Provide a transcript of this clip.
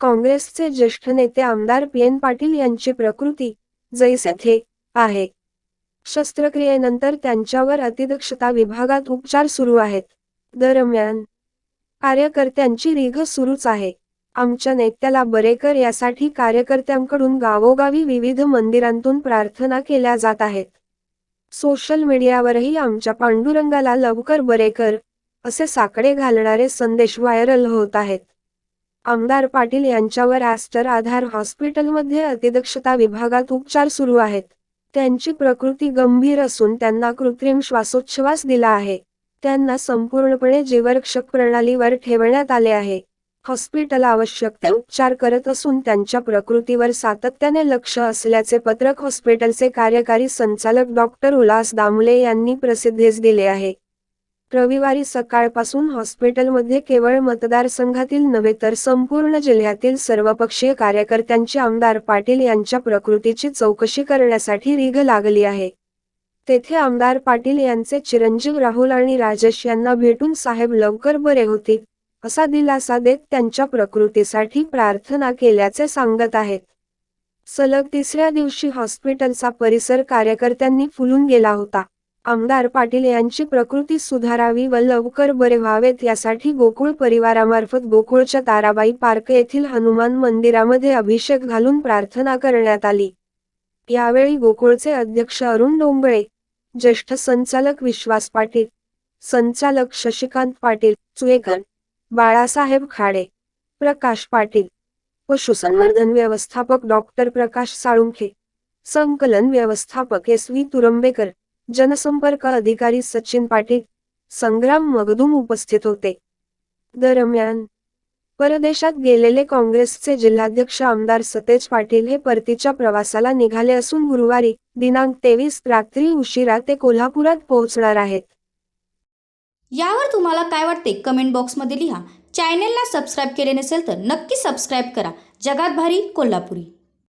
काँग्रेसचे ज्येष्ठ नेते आमदार पी एन पाटील यांची प्रकृती जैसे थे आहे. शस्त्रक्रियेनंतर त्यांच्यावर अतिदक्षता विभागात उपचार सुरू आहेत. दरम्यान कार्यकर्त्यांची रिघ सुरूच आहे. आमच्या नेत्याला बरेकर यासाठी कार्यकर्त्यांकडून गावोगावी विविध मंदिरांतून प्रार्थना केल्या जात आहेत. सोशल मीडियावरही आमच्या पांडुरंगाला लवकर बरेकर असे साकडे घालणारे संदेश व्हायरल होत आहेत. आमदार पाटील यांच्यावर ॲस्टर आधार हॉस्पिटलमध्ये अतिदक्षता विभागात उपचार सुरू आहेत. त्यांची प्रकृती गंभीर असून त्यांना कृत्रिम श्वासोच्छवास दिला आहे. त्यांना संपूर्णपणे जीवरक्षक प्रणालीवर ठेवण्यात आले आहे. हॉस्पिटल आवश्यक ते उपचार करत असून त्यांच्या प्रकृतीवर सातत्याने लक्ष असल्याचे पत्रक हॉस्पिटलचे कार्यकारी संचालक डॉक्टर उल्हास दामले यांनी प्रसिद्धीस दिले आहे. रविवारी सकाळपासून हॉस्पिटलमध्ये केवळ मतदारसंघातील नव्हे तर संपूर्ण जिल्ह्यातील सर्वपक्षीय कार्यकर्त्यांची आमदार पाटील यांच्या प्रकृतीची चौकशी करण्यासाठी रीघ लागली आहे. तेथे आमदार पाटील यांचे चिरंजीव राहुल आणि राजेश यांना भेटून साहेब लवकर बरे होतील असा दिलासा देत त्यांच्या प्रकृतीसाठी प्रार्थना केल्याचे सांगत आहेत. सलग तिसऱ्या दिवशी हॉस्पिटलचा परिसर कार्यकर्त्यांनी फुलून गेला होता. आमदार पाटील यांची प्रकृती सुधारावी व लवकर बरे व्हावेत यासाठी गोकुळ परिवारामार्फत गोकुळच्या ताराबाई पार्क येथील हनुमान मंदिरामध्ये अभिषेक घालून प्रार्थना करण्यात आली. यावेळी गोकुळचे अध्यक्ष अरुण डोंबळे ज्येष्ठ संचालक विश्वास पाटील संचालक शशिकांत पाटील चुएकर बाळासाहेब खाडे प्रकाश पाटील पशुसंवर्धन व्यवस्थापक डॉक्टर प्रकाश साळुंखे संकलन व्यवस्थापक एस व्ही तुरंबेकर जनसंपर्क अधिकारी सचिन पाटील संग्राम मगदूम उपस्थित होते. दरम्यान परदेशात गेलेले काँग्रेसचे जिल्हाध्यक्ष आमदार सतेज पाटील हे परतीच्या प्रवासाला निघाले असून गुरुवारी दिनांक तेवीस रात्री उशिरा ते कोल्हापुरात पोहोचणार आहेत. यावर तुम्हाला काय वाटते? कमेंट बॉक्समध्ये लिहा. चॅनेलला सबस्क्राईब केले नसेल तर नक्की सबस्क्राईब करा. जगात भारी कोल्हापुरी.